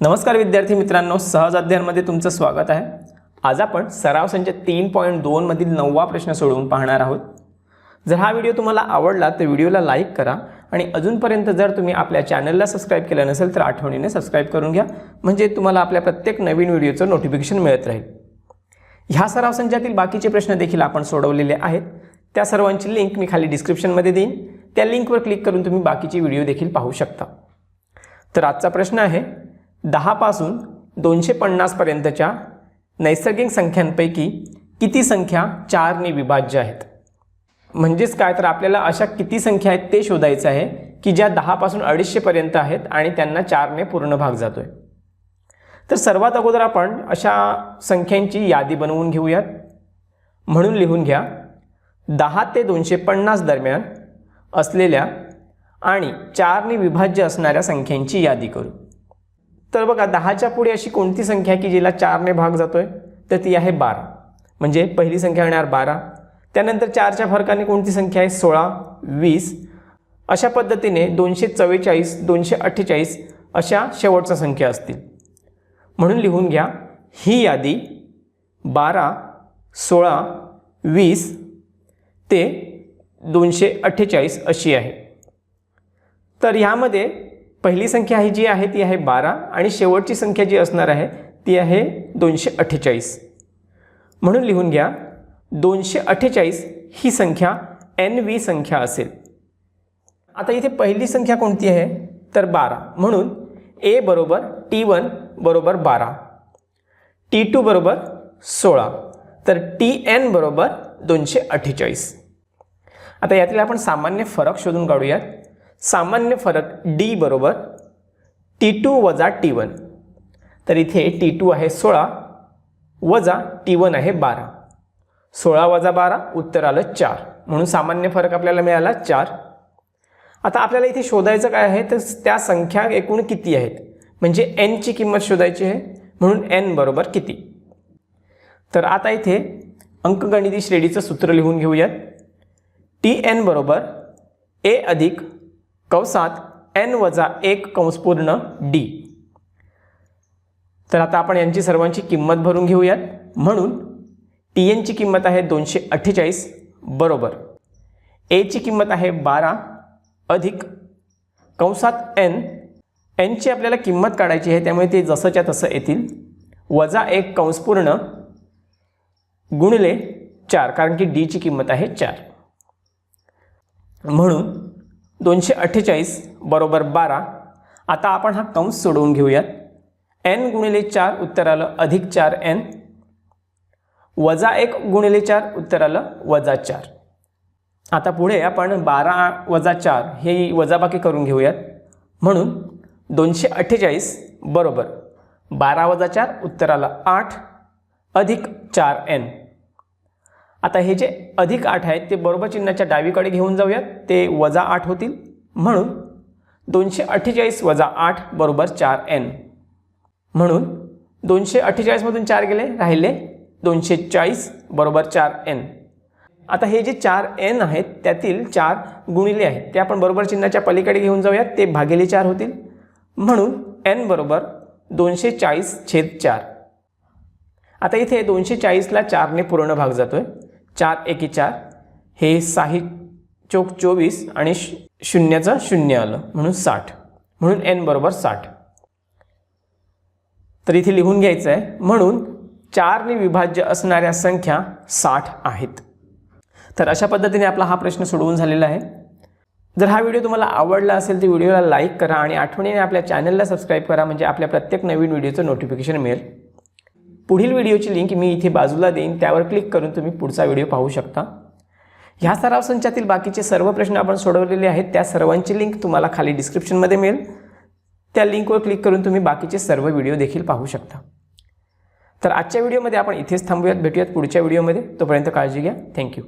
नमस्कार विद्यार्थी मित्रांनो सहज अध्ययनमध्ये तुमचं स्वागत आहे. आज आपण सराव संच तीन पॉईंट दोनमधील नववा प्रश्न सोडवून पाहणार आहोत. जर हा व्हिडिओ तुम्हाला आवडला तर व्हिडिओला लाईक करा आणि अजूनपर्यंत जर तुम्ही आपल्या चॅनलला सबस्क्राईब केलं नसेल तर आठवणीने सबस्क्राईब करून घ्या. म्हणजे तुम्हाला आपल्या प्रत्येक नवीन व्हिडिओचं नोटिफिकेशन मिळत राहील. ह्या सराव संचातील बाकीचे प्रश्न देखील आपण सोडवलेले आहेत. त्या सर्वांची लिंक मी खाली डिस्क्रिप्शनमध्ये देईन. त्या लिंकवर क्लिक करून तुम्ही बाकीचे व्हिडिओ देखील पाहू शकता. तर आजचा प्रश्न आहे दहापासून दोनशे पन्नासपर्यंतच्या नैसर्गिक संख्यांपैकी किती संख्या चारने विभाज्य आहेत? म्हणजेच काय? तर आपल्याला अशा किती संख्या आहेत ते शोधायचं आहे की ज्या दहापासून अडीचशेपर्यंत आहेत आणि त्यांना चारने पूर्ण भाग जातो आहे तर सर्वात अगोदर आपण अशा संख्यांची यादी बनवून घेऊयात. म्हणून लिहून घ्या. दहा ते दोनशे पन्नास दरम्यान असलेल्या आणि चारने विभाज्य असणाऱ्या संख्यांची यादी करू. तर बघा दहाच्या पुढे अशी कोणती संख्या की जिला चारने भाग जातो आहे तर ती आहे बारा. म्हणजे पहिली संख्या येणार बारा. त्यानंतर चारच्या फरकाने कोणती संख्या आहे? सोळा वीस. अशा पद्धतीने दोनशे चव्वेचाळीस दोनशे अठ्ठेचाळीस अशा शेवटच्या संख्या असतील. म्हणून लिहून घ्या ही यादी बारा सोळा वीस ते दोनशे अठ्ठेचाळीस अशी आहे. तर ह्यामध्ये पहिली संख्या ही जी आहे ती आहे बारा आणि शेवटची संख्या जी असणार आहे ती आहे दोनशे अठ्ठेचाळीस. म्हणून लिहून घ्या दोनशे अठ्ठेचाळीस ही संख्या एन व्ही संख्या असेल. आता इथे पहिली संख्या कोणती आहे? तर बारा. म्हणून ए बरोबर टी वन बरोबर बारा. टी टू बरोबर सोळा. तर टी एन बरोबर दोनशे अठ्ठेचाळीस. आता यातील आपण सामान्य फरक शोधून काढूयात. सामान्य फरक डी बरोबर टी टू वजा टी वन तर इथे टी टू आहे सोळा वजा टी वन आहे बारा. सोळा वजा बारा उत्तर आलं चार. म्हणून सामान्य फरक आपल्याला मिळाला चार. आता आपल्याला इथे शोधायचं काय आहे? तर त्या संख्या एकूण किती आहेत? म्हणजे एनची किंमत शोधायची आहे. म्हणून एन बरोबर किती? तर आता इथे अंकगणिती श्रेणीचं सूत्र लिहून घेऊयात. टी एन बरोबर ए अधिक कंसात एन वजा एक कंसपूर्ण डी तर आता आपण यांची सर्वांची किंमत भरून घेऊयात. म्हणून टी एनची किंमत आहे दोनशे अठ्ठेचाळीस बरोबर. एची किंमत आहे बारा अधिक कंसात एन एनची आपल्याला किंमत काढायची आहे त्यामुळे ते जसंच्या तसं येतील. वजा एक कंसपूर्ण गुणिले चार कारण की डीची किंमत आहे चार. म्हणून दोनशे अठ्ठेचाळीस बरोबर बारा. आता आपण हा कंस सोडवून घेऊयात. एन गुणिले चार उत्तर आलं अधिक चार एन. वजा एक गुणिले चार उत्तर आलं वजा चार. आता पुढे आपण बारा वजा चार हे वजाबाकी करून घेऊयात. म्हणून दोनशे अठ्ठेचाळीस बरोबर बारा वजा चार उत्तर आलं आठ अधिक चार एन. आता हे जे अधिक आठ आहेत ते बरोबर चिन्हाच्या डावीकडे घेऊन जाऊयात. ते वजा आठ होतील. म्हणून दोनशे अठ्ठेचाळीस वजा आठ बरोबर चार एन. म्हणून दोनशे अठ्ठेचाळीसमधून चार गेले राहिले दोनशे चाळीस बरोबर चार एन. आता हे जे चार एन आहेत त्यातील चार गुणिले आहेत. ते आपण बरोबर चिन्हाच्या पलीकडे घेऊन जाऊयात. ते भागिले चार होतील. म्हणून एन बरोबर दोनशे चाळीस छेद चार. आता इथे दोनशे चाळीसला चारने पूर्ण भाग जातो आहे चार एकी चार. हे साही चोक चोवीस आणि श शून्याचं शून्य आलं. म्हणून साठ. म्हणून एन बरोबर साठ. तर इथे लिहून घ्यायचं आहे म्हणून चारने विभाज्य असणाऱ्या संख्या साठ आहेत. तर अशा पद्धतीने आपला हा प्रश्न सोडवून झालेला आहे. जर हा व्हिडिओ तुम्हाला आवडला असेल तर व्हिडिओला लाईक करा आणि आठवणीने आपल्या चॅनलला सबस्क्राईब करा म्हणजे आपल्या प्रत्येक नवीन व्हिडिओचं नोटिफिकेशन मिळेल. पुढील व्हिडिओची लिंक मी इथे बाजूला देईन त्यावर क्लिक करून तुम्ही पुढचा व्हिडिओ पाहू शकता. ह्या सराव संचातील बाकीचे सर्व प्रश्न आपण सोडवलेले आहेत त्या सर्वांची लिंक तुम्हाला खाली डिस्क्रिप्शनमध्ये मिळेल. त्या लिंकवर क्लिक करून तुम्ही बाकीचे सर्व व्हिडिओ देखील पाहू शकता. तर आजच्या व्हिडिओमध्ये आपण इथेच थांबूयात भेटूयात पुढच्या व्हिडिओमध्ये. तोपर्यंत काळजी घ्या. थँक्यू